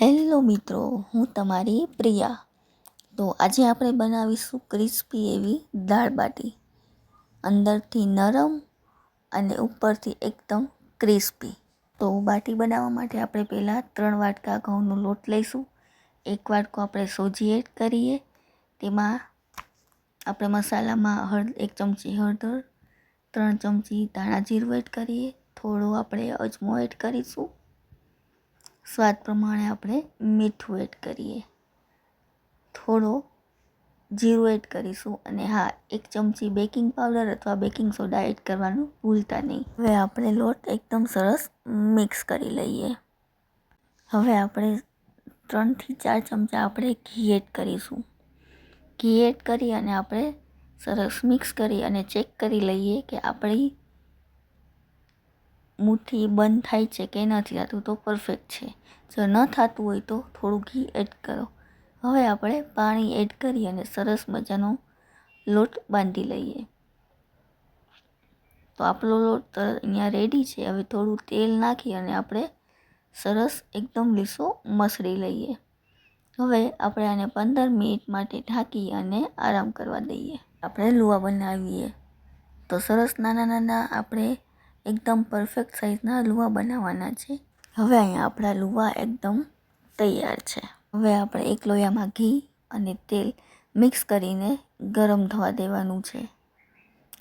Hello મિત્રો, હું તમારી પ્રિયા. તો આજે આપણે બનાવીશું ક્રિસ્પી એવી દાળ બાટી. અંદરથી નરમ અને ઉપરથી એકદમ ક્રિસ્પી. તો બાટી બનાવવા માટે આપણે પહેલાં ત્રણ વાટકા ઘઉંનો લોટ લઈશું. એક વાટકો આપણે સોજી એડ કરીએ. તેમાં આપણે મસાલામાં હળ, એક ચમચી હળદર, ત્રણ ચમચી ધાણા જીરું એડ કરીએ. થોડો આપણે અજમો એડ કરીશું. સ્વાદ પ્રમાણે આપણે મીઠું એડ કરીએ. થોડો જીરું એડ કરીશું અને હા, એક ચમચી બેકિંગ પાવડર અથવા બેકિંગ સોડા એડ કરવાનું ભૂલતા નહીં. હવે આપણે લોટ એકદમ સરસ મિક્સ કરી લઈએ. હવે આપણે ત્રણથી ચાર ચમચા આપણે ઘી એડ કરીશું. ઘી એડ કરી અને આપણે સરસ મિક્સ કરી અને ચેક કરી લઈએ કે આપણી મુઠ્ઠી બંધ થાય છે કે નથી થતું તો પરફેક્ટ છે. જો ન થતું હોય તો થોડું ઘી એડ કરો. હવે આપણે પાણી એડ કરી અને સરસ મજાનો લોટ બાંધી લઈએ. તો આપણો લોટ અહીંયા રેડી છે. હવે થોડું તેલ નાખી અને આપણે સરસ એકદમ લીસો મસળી લઈએ. હવે આપણે આને પંદર મિનિટ માટે ઢાંકી અને આરામ કરવા દઈએ. આપણે લુવા બનાવીએ. તો સરસ નાના નાના આપણે એકદમ પરફેક્ટ સાઇઝના લુવા બનાવવાના છે. હવે અહીંયા આપણા લુવા એકદમ તૈયાર છે. હવે આપણે એક લોયામાં ઘી અને તેલ મિક્સ કરીને ગરમ થવા દેવાનું છે.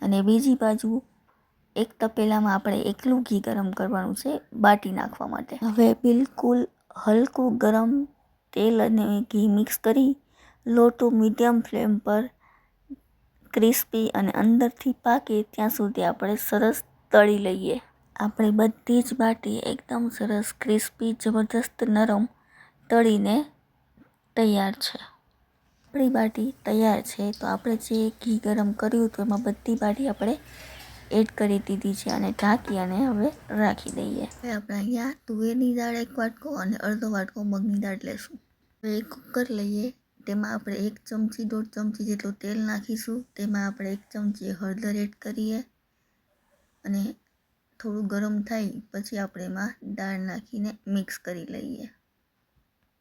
અને બીજી બાજુ એક તપેલામાં આપણે એકલું ઘી ગરમ કરવાનું છે બાટી નાખવા માટે. હવે બિલકુલ હલકું ગરમ તેલ અને ઘી મિક્સ કરી લો ટુ મીડિયમ ફ્લેમ પર ક્રિસ્પી અને અંદરથી પાકે ત્યાં સુધી આપણે સરસ તળી લઈએ. આપણે બધી જ બાટી એકદમ સરસ, ક્રિસ્પી જબરદસ્ત નરમ તળીને તૈયાર છે. આપણી બાટી તૈયાર છે તો આપણે જે ઘી ગરમ કર્યું હતું એમાં બધી બાટી આપણે એડ કરી દીધી છે અને ઢાંકી અને હવે રાખી દઈએ. હવે આપણે અહીંયા તુવેરની દાળ એક વાટકો અને અડધો વાટકો મગની દાળ લેશું. હવે એક કુકર લઈએ, તેમાં આપણે એક ચમચી, દોઢ ચમચી જેટલું તેલ નાખીશું, તેમાં આપણે એક ચમચી હળદર એડ કરીએ. અને થોડું ગરમ થાય પછી આપણે એમાં દાળ નાખીને મિક્સ કરી લઈએ.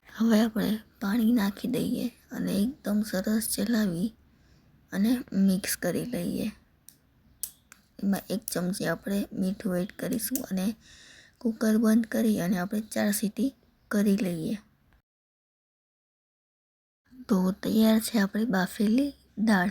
હવે આપણે પાણી નાખી દઈએ અને એકદમ સરસ ચલાવી અને મિક્સ કરી લઈએ. એમાં એક ચમચી આપણે મીઠું એડ કરીશું અને કુકર બંધ કરી અને આપણે ચાર સીટી કરી લઈએ. તો તૈયાર છે આપણી બાફેલી દાળ.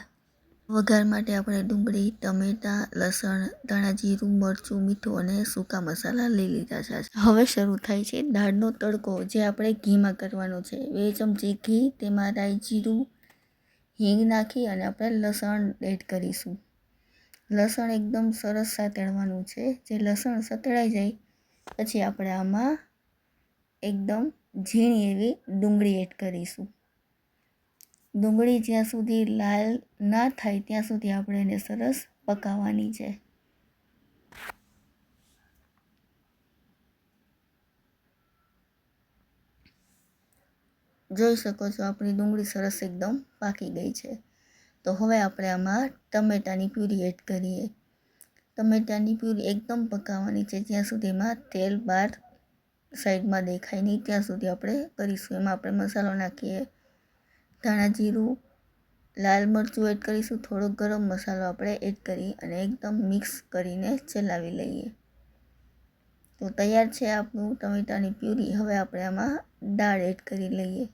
વઘાર માટે આપણે ડુંગળી, ટમેટાં, લસણ, ધાણા જીરું, મરચું, મીઠું અને સૂકા મસાલા લઈ લીધા છે. હવે શરૂ થાય છે દાળનો તડકો, જે આપણે ઘીમાં કરવાનો છે. બે ચમચી ઘી, તેમાં રાઈ જીરું, હિંગ નાખી અને આપણે લસણ એડ કરીશું. લસણ એકદમ સરસ સાતળવાનું છે. જે લસણ સતળાઈ જાય, પછી આપણે આમાં એકદમ ઝીણી એવી ડુંગળી એડ કરીશું. ડુંગળી જ્યાં સુધી લાલ ના થાય ત્યાં સુધી આપણે એને સરસ પકાવવાની છે. જોઈ શકો છો આપણી ડુંગળી સરસ એકદમ પાકી ગઈ છે. તો હવે આપણે આમાં ટમેટાની પ્યુરી એડ કરીએ. ટમેટાની પ્યુરી એકદમ પકાવવાની છે. જ્યાં સુધી એમાં તેલ બહાર સાઈડમાં દેખાય નહીં, ત્યાં સુધી આપણે કરીશું. એમાં આપણે મસાલો નાખીએ. ધાણા જીરું, લાલ મરચું એડ કરીશું, થોડો ગરમ મસાલો આપણે એડ કરી અને એકદમ મિક્સ કરીને ચલાવી લઈએ. તો તૈયાર છે આપણું ટમેટાની પ્યુરી. હવે આપણે આમાં દાળ એડ કરી લઈએ.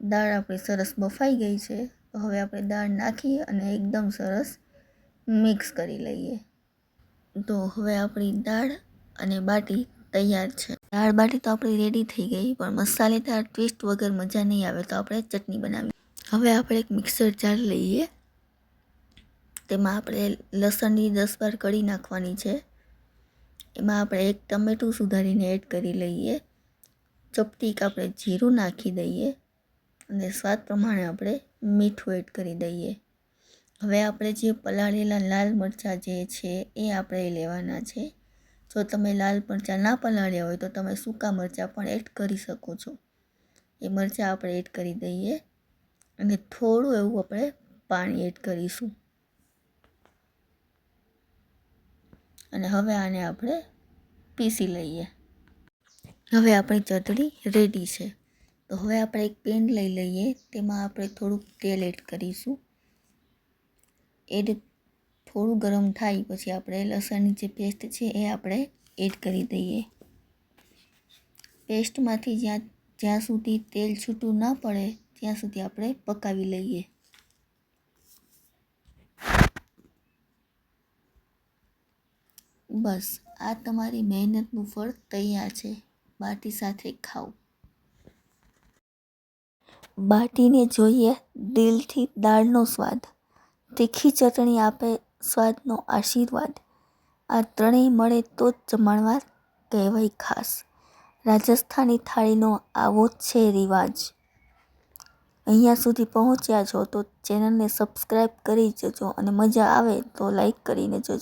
દાળ આપણી સરસ બફાઈ ગઈ છે. તો હવે આપણે દાળ નાખી અને એકદમ સરસ મિક્સ કરી લઈએ. તો હવે આપણી દાળ અને બાટી તૈયાર છે. દાળ બાટી તો આપણી રેડી થઈ ગઈ, પણ મસાલેદાર ટ્વિસ્ટ વગર મજા નહીં આવે તો આપણે ચટણી બનાવી. હવે આપણે એક મિક્સર જાર લઈએ. તેમાં આપણે લસણની દસ બાર કળી નાખવાની છે. એમાં આપણે એક ટમેટું સુધારીને એડ કરી લઈએ. ચપટીક આપણે જીરું નાખી દઈએ અને સ્વાદ પ્રમાણે આપણે મીઠું એડ કરી દઈએ. હવે આપણે જે પલાળેલા લાલ મરચાં જે છે એ આપણે લેવાના છે. જો તમે લાલ મરચાં ના પલાળ્યા હોય તો તમે સૂકા મરચાં પણ એડ કરી શકો છો. એ મરચાં આપણે એડ કરી દઈએ અને થોડું એવું આપણે પાણી એડ કરીશું. અને હવે આને આપણે પીસી લઈએ. હવે આપણી ચટણી રેડી છે. તો હવે આપણે એક પેન લઈ લઈએ. તેમાં આપણે થોડુંક તેલ એડ કરીશું. એડ થોડું ગરમ થાય, પછી આપણે લસણની જે પેસ્ટ છે એ આપણે એડ કરી દઈએ. પેસ્ટમાંથી જ્યાં જ્યાં સુધી તેલ છૂટું ના પડે, ત્યાં સુધી આપણે પકાવી લઈએ. બસ, આ તમારી મહેનતનું ફળ તૈયાર છે. બાટી સાથે ખાઓ. બાટીને જોઈએ દિલથી દાળનો સ્વાદ. તીખી ચટણી આપે સ્વાદનો આશીર્વાદ. આ ત્રણેય મળે તો જ જમણવાર કહેવાય ખાસ. રાજસ્થાની થાળીનો આવો જ છે રિવાજ. અહીંયા સુધી પહોંચ્યા છો તો ચેનલને સબસ્ક્રાઈબ કરી જજો અને મજા આવે તો લાઈક કરીને જજો.